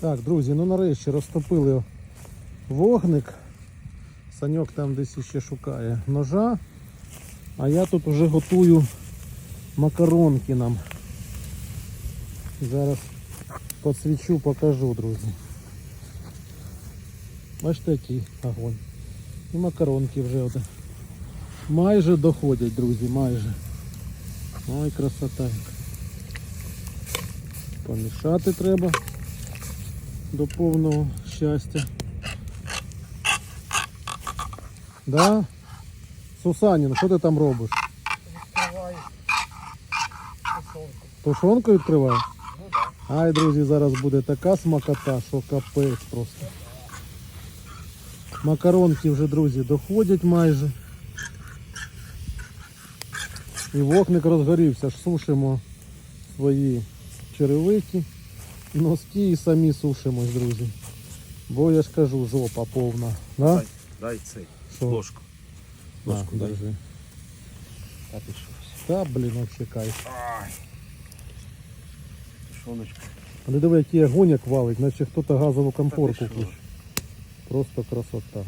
Так, друзі, ну нарешті розтопили вогник. Саньок там десь ще шукає ножа. А я тут вже готую макаронки нам. Зараз підсвічу, покажу, друзі. Бачите, який огонь. І макаронки вже от майже доходять, друзі, майже. Ой, красота. Помішати треба до повного щастя. Да? Сусанін, що ти там робиш? Відкриваю тушонку. Тушонку відкриваєш? Ну так. Ай, друзі, зараз буде така смакота, що капець просто. Макаронки вже, друзі, доходять майже. І вогник розгорівся, ж сушимо свої черевики, носки і самі сушимось, друзі. Бо я ж кажу, жопа повна. Да? Дай, дай цей. Що? Ложку. На, ложку дай. держи. А ти щось. Та, блін, вообще кайф. Ай. Тушоночку. А не диви, який огонь як валить, наче хто-то газову конфорку Та ти що? включив. Просто красота.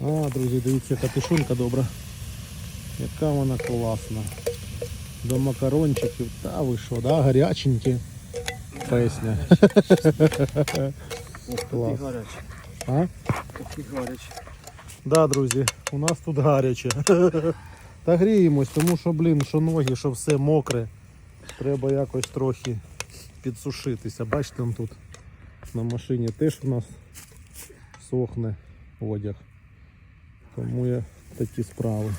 А, друзі, дивіться, яка тушонка добра. Яка вона класна. До макарончиків. Та ви що, да? Гаряченькі. Ох, Клас. А? Гарячий. Да, друзі, у нас тут гаряче. Та гріємось, тому що, блін, що ноги, що все мокре. Треба якось трохи підсушитися. Бачите, он тут на машині теж у нас сохне одяг. Тому я такі справи.